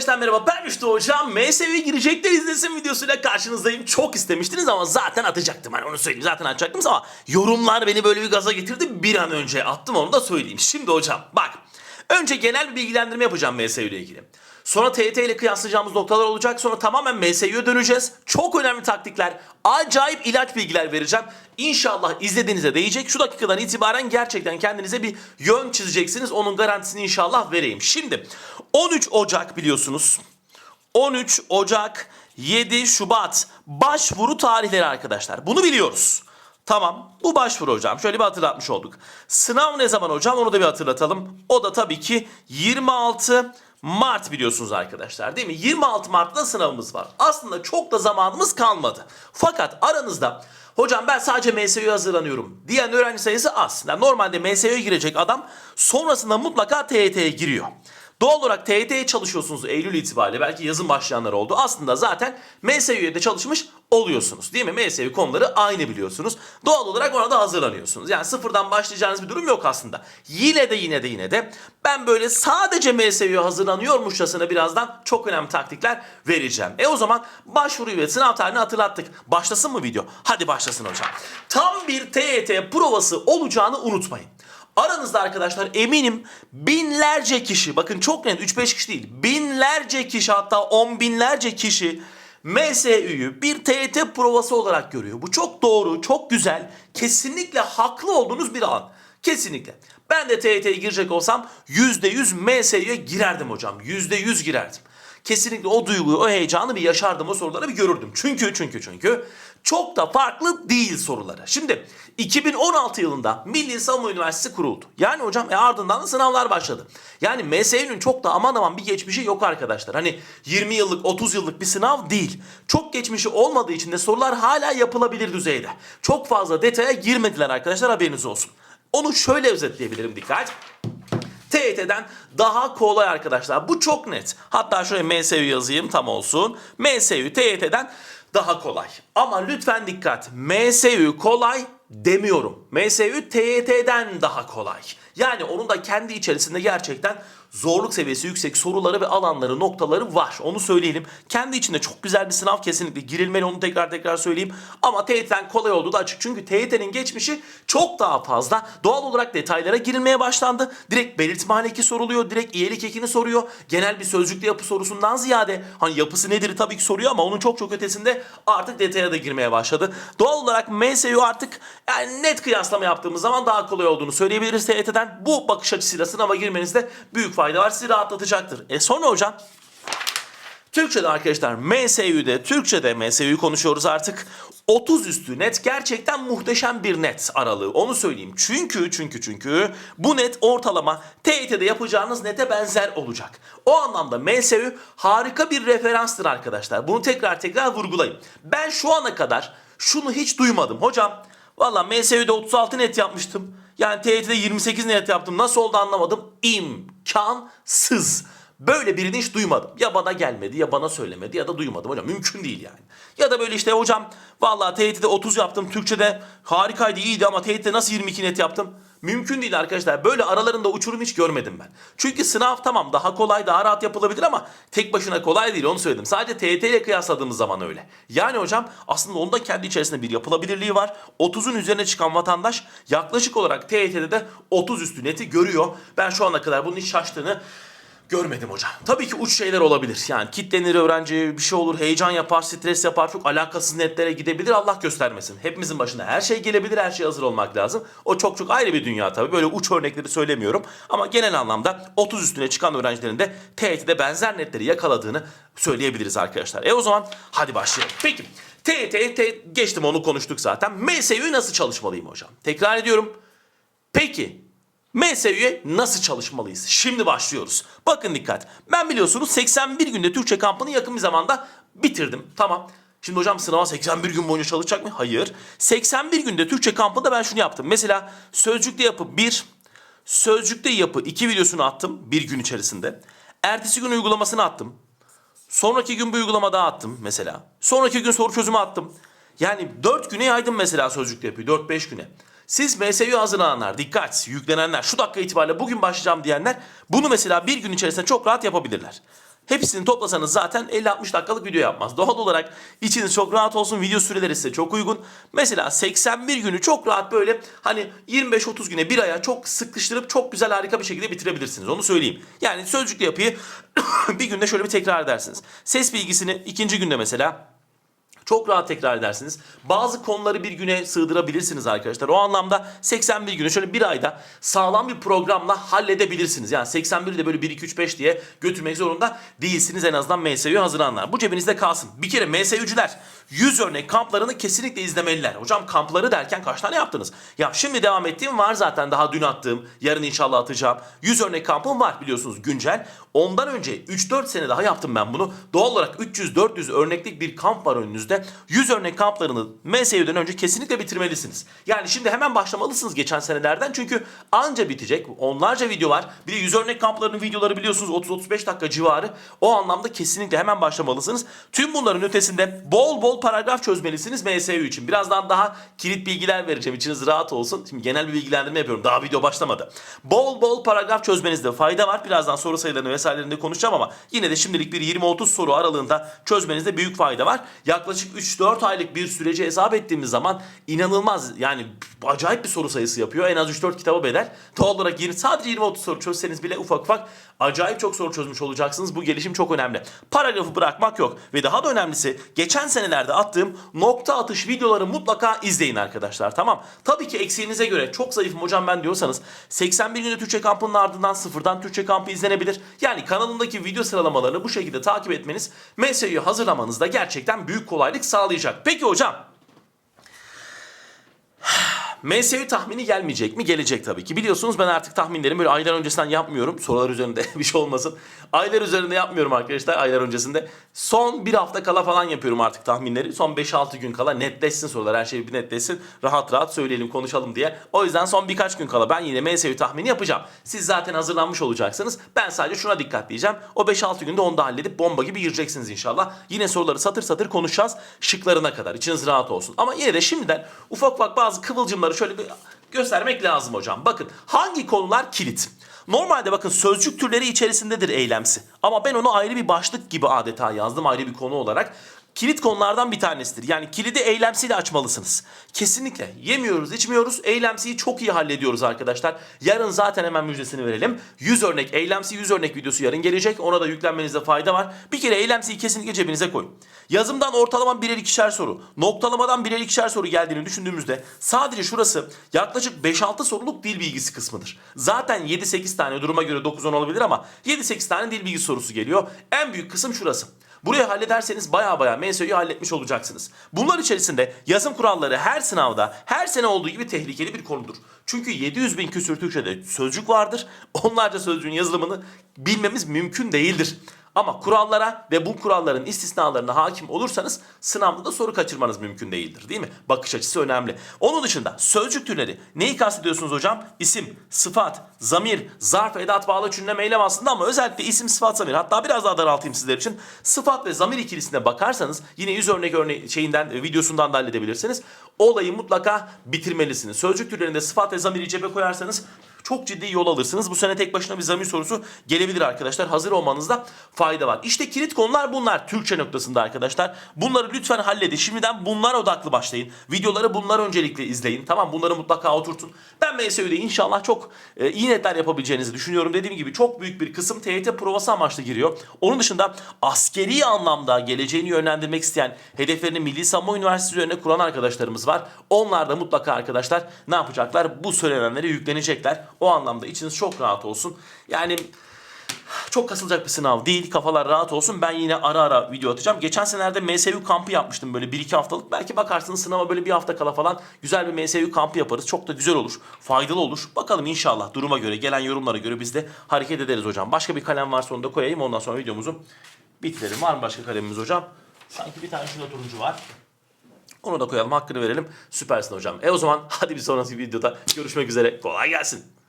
Arkadaşlar merhaba ben Rüştü Hocam. MSV'ye girecekler izlesin videosuyla karşınızdayım. Çok istemiştiniz ama zaten atacaktım. Hani onu söyleyeyim zaten atacaktım ama yorumlar beni böyle bir gaza getirdi. Bir an önce attım onu da söyleyeyim. Şimdi hocam bak. Önce genel bir bilgilendirme yapacağım MSV ile ilgili. Sonra TYT ile kıyaslayacağımız noktalar olacak. Sonra tamamen MSV'ye döneceğiz. Çok önemli taktikler, acayip ilaç bilgiler vereceğim. İnşallah izlediğinize değecek. Şu dakikadan itibaren gerçekten kendinize bir yön çizeceksiniz. Onun garantisini inşallah vereyim. Şimdi 13 Ocak biliyorsunuz. 13 Ocak 7 Şubat başvuru tarihleri arkadaşlar. Bunu biliyoruz. Tamam bu başvuru hocam. Şöyle bir hatırlatmış olduk. Sınav ne zaman hocam onu da bir hatırlatalım. O da tabii ki 26 Mart biliyorsunuz arkadaşlar değil mi? 26 Mart'ta sınavımız var. Aslında çok da zamanımız kalmadı. Fakat aranızda hocam ben sadece MSÜ'ye hazırlanıyorum diyen öğrenci sayısı az. Yani normalde MSÜ'ye girecek adam sonrasında mutlaka TYT'ye giriyor. Doğal olarak TYT'ye çalışıyorsunuz Eylül itibariyle. Belki yazın başlayanlar oldu. Aslında zaten MSÜ'ye de çalışmış oluyorsunuz. Değil mi? MSÜ konuları aynı biliyorsunuz. Doğal olarak ona da hazırlanıyorsunuz. Yani sıfırdan başlayacağınız bir durum yok aslında. Yine de yine de yine de ben böyle sadece MSÜ'ye hazırlanıyormuşçasına birazdan çok önemli taktikler vereceğim. E o zaman başvuruyu ve sınav tarihini hatırlattık. Başlasın mı video? Hadi başlasın hocam. Tam bir TYT provası olacağını unutmayın. Aranızda arkadaşlar eminim binlerce kişi bakın çok net 3-5 kişi değil binlerce kişi hatta on binlerce kişi MSÜ'yü bir TYT provası olarak görüyor. Bu çok doğru, çok güzel, kesinlikle haklı olduğunuz bir alan. Kesinlikle. Ben de TYT'ye girecek olsam %100 MSÜ'ye girerdim hocam. %100 girerdim. Kesinlikle o duyguyu, o heyecanı bir yaşardım, o soruları bir görürdüm. Çünkü, çünkü, çünkü çok da farklı değil soruları. Şimdi 2016 yılında Milli Savunma Üniversitesi kuruldu. Yani hocam e ardından da sınavlar başladı. Yani MSÜ'nün çok da aman aman bir geçmişi yok arkadaşlar. Hani 20 yıllık 30 yıllık bir sınav değil. Çok geçmişi olmadığı için de sorular hala yapılabilir düzeyde. Çok fazla detaya girmediler arkadaşlar haberiniz olsun. Onu şöyle özetleyebilirim dikkat. TYT'den daha kolay arkadaşlar. Bu çok net. Hatta şöyle MSÜ yazayım tam olsun. MSÜ TYT'den daha kolay. Ama lütfen dikkat. MSÜ kolay demiyorum. MSÜ TYT'den daha kolay. Yani onun da kendi içerisinde gerçekten zorluk seviyesi yüksek soruları ve alanları, noktaları var. Onu söyleyelim. Kendi içinde çok güzel bir sınav kesinlikle girilmeli onu tekrar tekrar söyleyeyim. Ama TYT'den kolay olduğu da açık. Çünkü TYT'nin geçmişi çok daha fazla. Doğal olarak detaylara girilmeye başlandı. Direkt belirtme haleki soruluyor. Direkt iyilik ekini soruyor. Genel bir sözcükte yapı sorusundan ziyade hani yapısı nedir tabii ki soruyor ama onun çok çok ötesinde artık detaya da girmeye başladı. Doğal olarak MSU artık yani net kıyaslama yaptığımız zaman daha kolay olduğunu söyleyebiliriz TYT'den. Bu bakış açısıyla sınava girmenizde büyük fayda var. Sizi rahatlatacaktır. E sonra hocam Türkçe'de arkadaşlar MSÜ'de, Türkçe'de MSÜ'yü konuşuyoruz artık. 30 üstü net gerçekten muhteşem bir net aralığı onu söyleyeyim. Çünkü çünkü çünkü bu net ortalama TYT'de yapacağınız nete benzer olacak. O anlamda MSÜ harika bir referanstır arkadaşlar. Bunu tekrar tekrar vurgulayayım. Ben şu ana kadar şunu hiç duymadım. Hocam valla MSÜ'de 36 net yapmıştım. Yani TYT'de 28 net yaptım. Nasıl oldu anlamadım. İmkansız. Böyle birini hiç duymadım. Ya bana gelmedi ya bana söylemedi ya da duymadım hocam. Mümkün değil yani. Ya da böyle işte hocam vallahi TYT'de 30 yaptım. Türkçe'de harikaydı iyiydi ama TYT'de nasıl 22 net yaptım? Mümkün değil arkadaşlar. Böyle aralarında uçurum hiç görmedim ben. Çünkü sınav tamam daha kolay daha rahat yapılabilir ama tek başına kolay değil onu söyledim. Sadece TYT ile kıyasladığımız zaman öyle. Yani hocam aslında onun da kendi içerisinde bir yapılabilirliği var. 30'un üzerine çıkan vatandaş yaklaşık olarak TYT'de de 30 üstü neti görüyor. Ben şu ana kadar bunun hiç şaştığını Görmedim hocam. Tabii ki uç şeyler olabilir. Yani kitlenir öğrenci, bir şey olur, heyecan yapar, stres yapar, çok alakasız netlere gidebilir. Allah göstermesin. Hepimizin başına her şey gelebilir, her şeye hazır olmak lazım. O çok çok ayrı bir dünya tabii. Böyle uç örnekleri söylemiyorum. Ama genel anlamda 30 üstüne çıkan öğrencilerin de TYT'de benzer netleri yakaladığını söyleyebiliriz arkadaşlar. E o zaman hadi başlayalım. Peki TYT, geçtim onu konuştuk zaten. MSÜ'yü nasıl çalışmalıyım hocam? Tekrar ediyorum. Peki MSÜ'ye nasıl çalışmalıyız? Şimdi başlıyoruz. Bakın dikkat. Ben biliyorsunuz 81 günde Türkçe kampını yakın bir zamanda bitirdim. Tamam. Şimdi hocam sınava 81 gün boyunca çalışacak mı? Hayır. 81 günde Türkçe kampında ben şunu yaptım. Mesela sözcükte yapı 1, sözcükte yapı 2 videosunu attım bir gün içerisinde. Ertesi gün uygulamasını attım. Sonraki gün bir uygulama daha attım mesela. Sonraki gün soru çözümü attım. Yani 4 güne yaydım mesela sözcükte yapıyı 4-5 güne. Siz MSÜ hazırlananlar, dikkat, yüklenenler, şu dakika itibariyle bugün başlayacağım diyenler bunu mesela bir gün içerisinde çok rahat yapabilirler. Hepsini toplasanız zaten 50-60 dakikalık video yapmaz. Doğal olarak içiniz çok rahat olsun. Video süreleri size çok uygun. Mesela 81 günü çok rahat böyle hani 25-30 güne bir aya çok sıkıştırıp çok güzel harika bir şekilde bitirebilirsiniz. Onu söyleyeyim. Yani sözcükle yapıyı bir günde şöyle bir tekrar edersiniz. Ses bilgisini ikinci günde mesela çok rahat tekrar edersiniz. Bazı konuları bir güne sığdırabilirsiniz arkadaşlar. O anlamda 81 günü şöyle bir ayda sağlam bir programla halledebilirsiniz. Yani 81'i de böyle 1 2 3 5 diye götürmek zorunda değilsiniz en azından MSÜ'ye hazırlananlar. Bu cebinizde kalsın. Bir kere MSÜ'cüler 100 örnek kamplarını kesinlikle izlemeliler. Hocam kampları derken kaç tane yaptınız? Ya şimdi devam ettiğim var zaten daha dün attığım, yarın inşallah atacağım. 100 örnek kampım var biliyorsunuz güncel. Ondan önce 3-4 sene daha yaptım ben bunu. Doğal olarak 300-400 örneklik bir kamp var önünüzde. 100 örnek kamplarını MSU'dan önce kesinlikle bitirmelisiniz. Yani şimdi hemen başlamalısınız geçen senelerden çünkü anca bitecek. Onlarca video var. Bir de 100 örnek kamplarının videoları biliyorsunuz 30-35 dakika civarı. O anlamda kesinlikle hemen başlamalısınız. Tüm bunların ötesinde bol bol paragraf çözmelisiniz MSU için. Birazdan daha kilit bilgiler vereceğim. İçiniz rahat olsun. Şimdi genel bir bilgilendirme yapıyorum. Daha video başlamadı. Bol bol paragraf çözmenizde fayda var. Birazdan soru sayılarını vesairelerini konuşacağım ama yine de şimdilik bir 20-30 soru aralığında çözmenizde büyük fayda var. Yaklaşık 3-4 aylık bir süreci hesap ettiğimiz zaman inanılmaz yani acayip bir soru sayısı yapıyor. En az 3-4 kitaba bedel. Doğal olarak 20, sadece 20-30 soru çözseniz bile ufak ufak acayip çok soru çözmüş olacaksınız. Bu gelişim çok önemli. Paragrafı bırakmak yok. Ve daha da önemlisi geçen senelerde attığım nokta atış videoları mutlaka izleyin arkadaşlar. Tamam. Tabii ki eksiğinize göre çok zayıfım hocam ben diyorsanız 81 günde Türkçe kampının ardından sıfırdan Türkçe kampı izlenebilir. Yani kanalımdaki video sıralamalarını bu şekilde takip etmeniz MSU'yu hazırlamanızda gerçekten büyük kolaylık sağlayacak. Peki hocam MSU tahmini gelmeyecek mi? Gelecek tabii ki. Biliyorsunuz ben artık tahminlerimi böyle aylar öncesinden yapmıyorum. Sorular üzerinde bir şey olmasın. Aylar üzerinde yapmıyorum arkadaşlar aylar öncesinde. Son bir hafta kala falan yapıyorum artık tahminleri. Son 5-6 gün kala netleşsin sorular. Her şey bir netleşsin. Rahat rahat söyleyelim konuşalım diye. O yüzden son birkaç gün kala ben yine MSU tahmini yapacağım. Siz zaten hazırlanmış olacaksınız. Ben sadece şuna dikkat diyeceğim. O 5-6 günde onu da halledip bomba gibi gireceksiniz inşallah. Yine soruları satır satır konuşacağız. Şıklarına kadar. İçiniz rahat olsun. Ama yine de şimdiden ufak ufak bazı kıvılcımları şöyle bir göstermek lazım hocam. Bakın hangi konular kilit? Normalde bakın sözcük türleri içerisindedir eylemsi. Ama ben onu ayrı bir başlık gibi adeta yazdım ayrı bir konu olarak. Kilit konulardan bir tanesidir. Yani kilidi eylemsiyle açmalısınız. Kesinlikle yemiyoruz, içmiyoruz. Eylemsiyi çok iyi hallediyoruz arkadaşlar. Yarın zaten hemen müjdesini verelim. 100 örnek, eylemsi 100 örnek videosu yarın gelecek. Ona da yüklenmenizde fayda var. Bir kere eylemsiyi kesinlikle cebinize koyun. Yazımdan ortalama birer ikişer soru, noktalamadan birer ikişer soru geldiğini düşündüğümüzde sadece şurası yaklaşık 5-6 soruluk dil bilgisi kısmıdır. Zaten 7-8 tane duruma göre 9-10 olabilir ama 7-8 tane dil bilgisi sorusu geliyor. En büyük kısım şurası. Burayı hallederseniz baya baya MSÖ'yü halletmiş olacaksınız. Bunlar içerisinde yazım kuralları her sınavda her sene olduğu gibi tehlikeli bir konudur. Çünkü 700 bin küsür Türkçe'de sözcük vardır. Onlarca sözcüğün yazılımını bilmemiz mümkün değildir. Ama kurallara ve bu kuralların istisnalarına hakim olursanız sınavda da soru kaçırmanız mümkün değildir değil mi? Bakış açısı önemli. Onun dışında sözcük türleri neyi kastediyorsunuz hocam? İsim, sıfat, zamir, zarf, edat, bağlaç, ünlem, eylem aslında ama özellikle isim, sıfat, zamir. Hatta biraz daha daraltayım sizler için. Sıfat ve zamir ikilisine bakarsanız yine yüz örnek örne şeyinden videosundan da halledebilirsiniz. Olayı mutlaka bitirmelisiniz. Sözcük türlerinde sıfat ve zamiri cebe koyarsanız çok ciddi yol alırsınız. Bu sene tek başına bir zamir sorusu gelebilir arkadaşlar. Hazır olmanızda fayda var. İşte kilit konular bunlar Türkçe noktasında arkadaşlar. Bunları lütfen halledin. Şimdiden bunlar odaklı başlayın. Videoları bunlar öncelikle izleyin. Tamam bunları mutlaka oturtun. Ben MSÜ'de inşallah çok e, iyi netler yapabileceğinizi düşünüyorum. Dediğim gibi çok büyük bir kısım TYT provası amaçlı giriyor. Onun dışında askeri anlamda geleceğini yönlendirmek isteyen hedeflerini Milli Savunma Üniversitesi üzerine kuran arkadaşlarımız var. Onlar da mutlaka arkadaşlar ne yapacaklar? Bu söylenenlere yüklenecekler. O anlamda içiniz çok rahat olsun. Yani çok kasılacak bir sınav değil. Kafalar rahat olsun. Ben yine ara ara video atacağım. Geçen senelerde MSU kampı yapmıştım böyle 1-2 haftalık. Belki bakarsınız sınava böyle bir hafta kala falan güzel bir MSU kampı yaparız. Çok da güzel olur. Faydalı olur. Bakalım inşallah duruma göre, gelen yorumlara göre biz de hareket ederiz hocam. Başka bir kalem varsa onu da koyayım. Ondan sonra videomuzu bitirelim. Var mı başka kalemimiz hocam? Sanki bir tane şurada turuncu var. Onu da koyalım. Hakkını verelim. Süpersin hocam. E o zaman hadi bir sonraki videoda görüşmek üzere. Kolay gelsin.